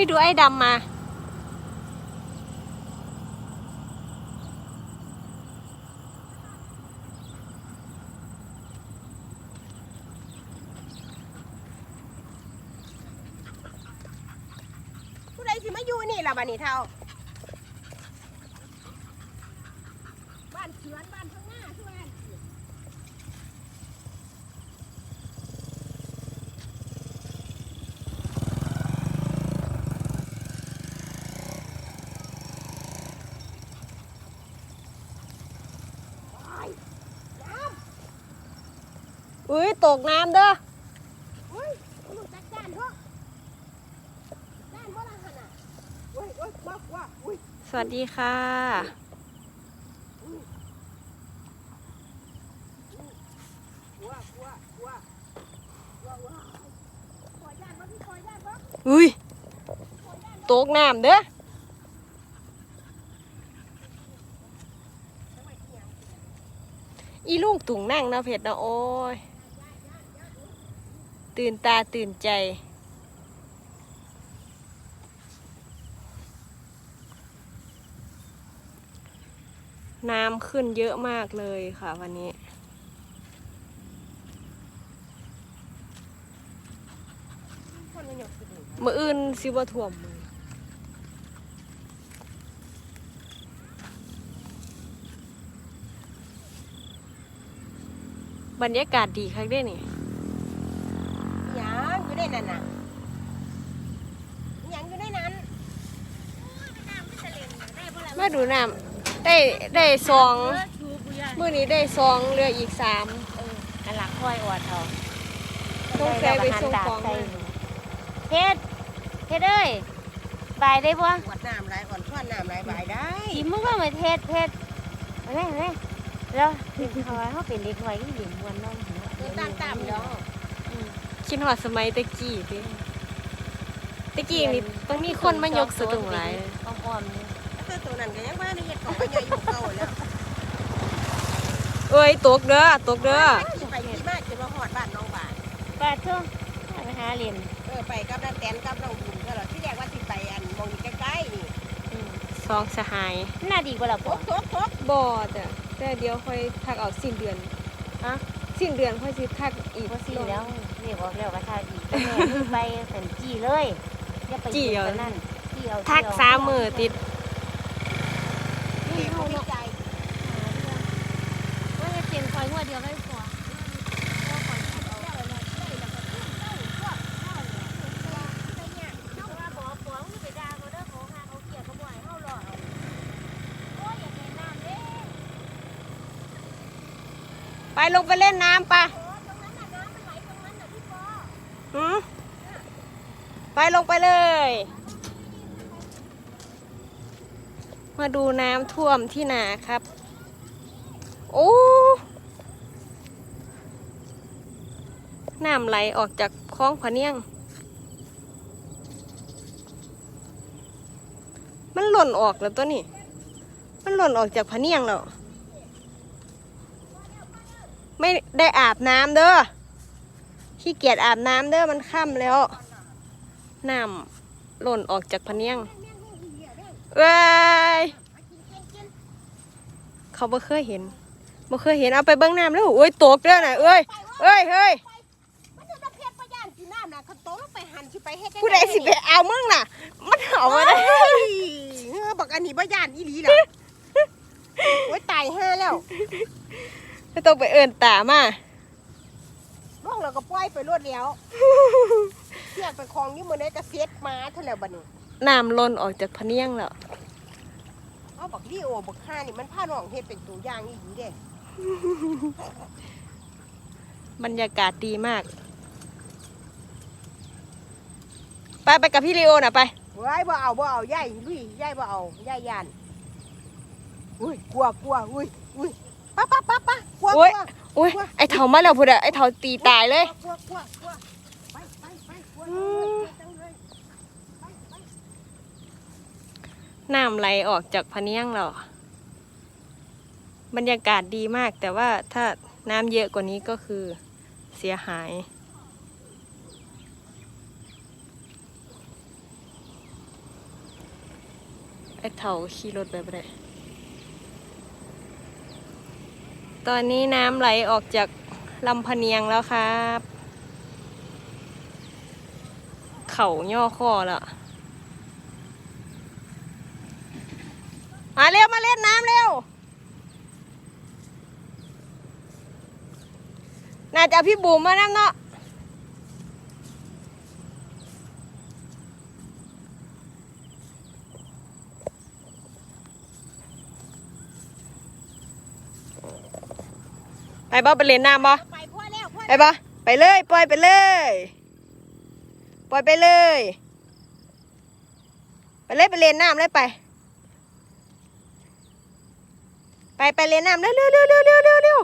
อุ้ยดูไอ้ดำมาผู้ใดสิมาอยู่นี่ล่ะบัดนี้เท่า บ้านสวนบ้านข้างหน้าทุกบ้านน้ อุ้ยตกน้ำเด้อำอุ้ยหนูจักด้านเถอะด้านบ่ละหั่นน่ะโอ้ยโอ้ยว้าวว้าวอุ้ยสวัสดีค่ะ ว้าวว้าวว้าวว้าวว้าวขอย่านบ่พี่ขอย่านบ่อุ้ยตกน้ำเด้อจังหวัดเอียงอีลูกตุงนั่งนะเพชรนะโอ้ย ตื่นตาตื่นใจ น้ำขึ้นเยอะมากเลยค่ะวันนี้มืออื่นสิบ่ถ่วมมือรรยากาศดีคักเด้นี่ ยังอยู่ในนั้นน่ะหยังอยู่ในนั้นมาดูน้ำได้ได้สองมือนี้ได้สองเหลืออีกสามอันหลังค่อยอวดเขาต้องใส่ไปส่งของมาเฮ็ดเฮ็ดเอ้ยบายได้บ่ขวดน้ำไหลอ่อนช้อนน้ำไหลบายได้สิมึงก็มาเฮ็ดเฮ็ดเอาแม่เอาแม่แล้วเป็นเขาว่าเขาเป็นเด็กน้อยที่หญิงมวนน้องหัวเดินตามตามๆเนาะ คิดหอดสมัยตะกี้ดิตะกี้นี่ต้องมีคนมายกสะดุ้งหลายเลยอ้อมๆนี่แต่ตัวนั้นก็ยังว่าในเฮ็ดของก็ใหญ่อยู่เก่าแล้วเอ้ยตกเด้อตกเด้อขี่ไปขี่มาจนมาฮอดบ้านน้องบ้านปาดเถอะไปหาเรียนเออไปกับน้าแตนกับน้องบุญก็เหรอที่แรกว่าสิไปอันมองอยู่ใกล้ๆนี่สองสหายน่าดีกว่าล่ะทบ่บทบทบบอจ้ะแต่เดี๋ยวค่อยทักเอาสิ้นเดือนฮะสิ้นเดือนค่อยสิทักอีกบ่สิแล้ว เรียกออกแล้วก็ทาอีกแม่มึงไปสันจี้เลยอย่าไปอยู่กันนั่นจี้เอาทักสามมือติดเก็บบ่มีใจว่าจะเปลี่ยนคอยหัวเดียวได้พอไปลงไปเล่นน้ำปะหืมไป ลงไปเลย มาดูน้ำท่วมที่นาครับ โอ้น้ำไหลออกจากคลองพะเนียง มันหล่นออกแล้วตัวนี้ มันหล่นออกจากพะเนียงแล้วไม่ได้อาบน้ำเด้อขี้เกียจอาบน้ำเด้อมันค่ำแล้ว น้ำหล่นออกจากพะเนียงเอ้ยเขาบ่เคยเห็นบ่เคยเห็นเอาไปเบิ้งน้ำแล้วโอ้ยตกเด้อน่ะเอ้ยเอ้ยเฮ้ยมันจะเพชรประยานกินน้ำน่ะเขาโตลงไปหันสิไปเฮ็ดผู้ใดสิไปเอามึงน่ะ มันเอามาได้เฮ้ยเออบอกอันนี้บ่ย่านอีหลีล่ะโอ้ยตายห่าแล้วไม่ต้องไปเอินตามาล่วง แล้วก็ปล่อยไปรวดแล้วเสียกไปคลองอยู่มื้อใดก็เซ็ตมาเท่าแล้วบัดนี้น้ำหล่นออกจากพะเนียงแล้วเอาบักลีโอบักห่านี่มันพาน้องเฮ็ดเป็นตัวอย่างอีหลีเด้บรรยากาศดีมาก ไปไปกับพี่ลีโอน่ะไปเว้ยบ่เอาบ่เอาย่ายลุยย่ายบ่เอาย่ายยานอุ้ยกลัวกลัวอุ้ยอุ้ยป๊ะป๊ะป๊ะป๊ะกลัวกโอ๊ลัยวโอ้ยไอเถามาแล้วพูดอะไอเถาตีตายเลยกลัวกลัวกลัวไปไปไปกลัวอืมจังเลยไปไปน้ำไหลออกจากพะเนียงแล้วบรรยากาศดีมาก แต่ว่าถ้าน้ำเยอะกว่านี้ก็คือเสียหาย ไอ้เถาขี่รถไปบ่ได้ ตอนนี้น้ำไหลออกจากลำพะเนียงแล้วครับ เข่าย่อคอแล้วมาเร็ว มาเล่นน้ำเร็ว น่าจะพี่บุ๋มมาน้ำเนาะ ไปบ่ไปเล่นน้ำบ่ไปพ่อแล้วพ่อไปบ่ไปเลยปล่อยไปเลย ปล่อยไปเลย ไปเลยไปเล่นน้ำเลยไป ไปไปเล่นน้ำเร็วเร็วเร็วเร็วเร็วเร็วเร็ว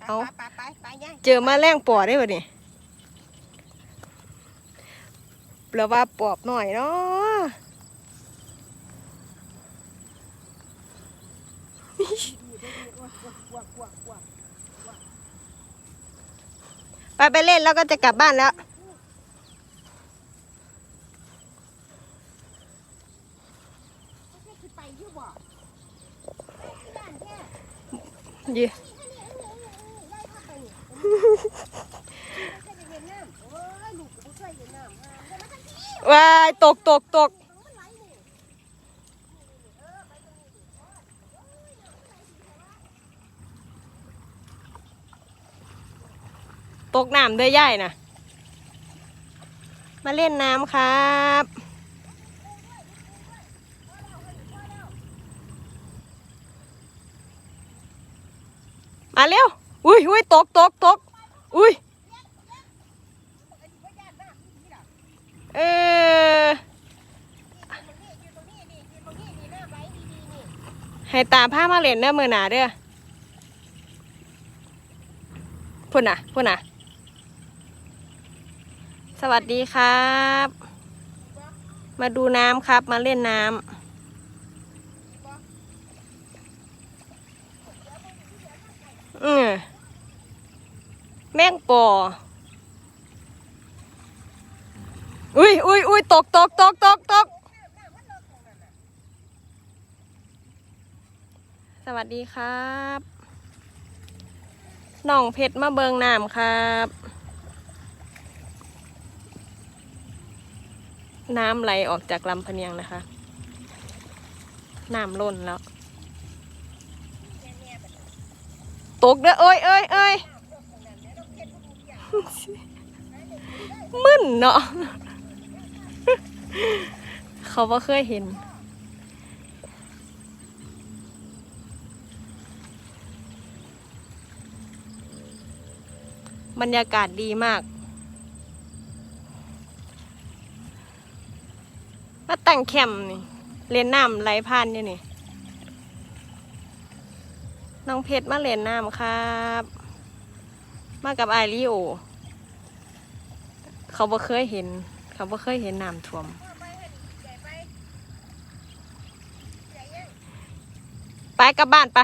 เอาไปไปไปไปย่ายเจอมาแรงปอได้ป่ะนี่แปลว่าปอบหน่อยเนาะ ไปไปเล่นแล้วก็จะกลับบ้านแล้วไปอยู่บ่ยืว้ายตกตกตก ตกน้ำเด้อย่ายนะมาเล่นน้ำครับมาเร็ว อุ้ยอุ้ยตกตกตกอุ้ย เออ ให้ตามผ้ามาเล่นเด้อมือหนาเด้อพุ่นน่ะ พุ่นน่ะ สวัสดีครับ มาดูน้ำครับ มาเล่นน้ำอือแม่งปอ อุ้ยอุ้ยอุ้ยตกตกตกตกตกสวัสดีครับ น้องเพชรมาเบิงน้ำครับ น้ำไหลออกจากลำพเนียงนะคะ น้ำล้นแล้วตกเด้อเอ้ยเอ้ยเอ้ยมึนเนาะเขาบ่เคยเห็น บรรยากาศดีมาก มาตั้งแคมป์นี่เล่นน้ำไหลผ่านอยู่นี่ น้องเพชรมาเล่นน้ำครับ มากับไอริโอ เขาบ่เคยเห็น เขาบ่เคยเห็นน้ำท่วมไปกลับบ้านไป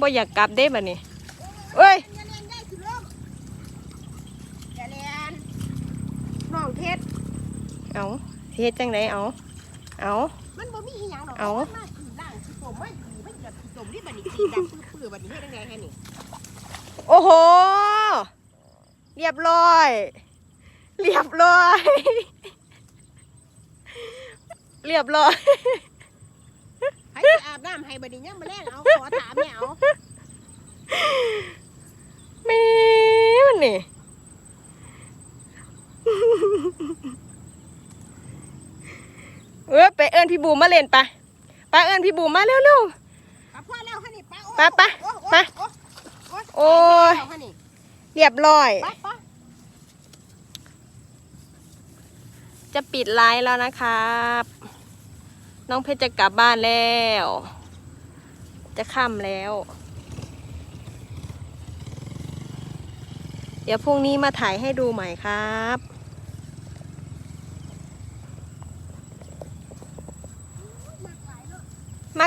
บ่อยากกลับเด้บัดนี้เอ้ยน้อลูกอย่าเล่นน้อง เทศเอาสิเฮ็ดจังไดเอา เอามันบ่มีอีหยังดอกเอามันมาขี่ด่างขี่ตมมาขี่มันแบบขี่ตมนี่บัดนี้ขี่ดังปื้อๆบัดนี้เฮ็ดจังไดให้นี่โอ้โห เรียบร้อย เรียบร้อย เรียบร้อยให้สิอาบน้ำให้บัดนี้ยังมาแล่นเอาขอถามแม่เอาแม่มันนี่ เออไปเอิญพี่บูมมาเล่นไปะไปเอิญพี่บูมมาเร็วกลับพ่อแล้วให้นี่ป้าไปไปไปโอ้ยโอ้ยให้นี่ๆเรียบร้อยไปไปจะปิดไลน์แล้วนะครับ น้องเพชรจะกลับบ้านแล้ว จะค่ำแล้ว เดี๋ยวพรุ่งนี้มาถ่ายให้ดูใหม่ครับ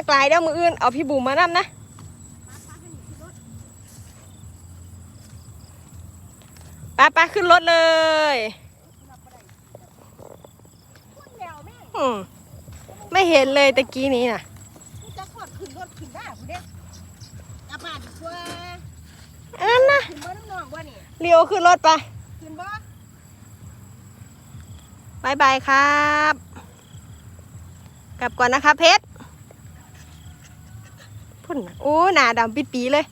ากหลายเดี๋ยวมืออื่น เอาพี่บูมมานำนะไปไปขึ้นรถเลยแล้วอืมไม่เห็นเลยตะกี้นี้น่ะกูจะขอดขึ้นรถขึ้นได้กูเด้กลับบ้านดีกว่าอันนั้นนะขึ้นบ่น้ำนองบ่นี่เลี้ยวขึ้นรถไปขึ้นบ่บายบายครับ กลับก่อนนะคะเพชรุ่นน่ะโอ้หน้าดำปิดปีเลย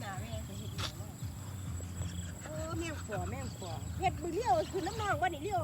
หน้าแม่จะเฮ็ดหยังเนาะเออแม่งขอแม่งขอเฮ็ดบ่เลี้ยวคือน้ำนองบ่นี่เลี้ยว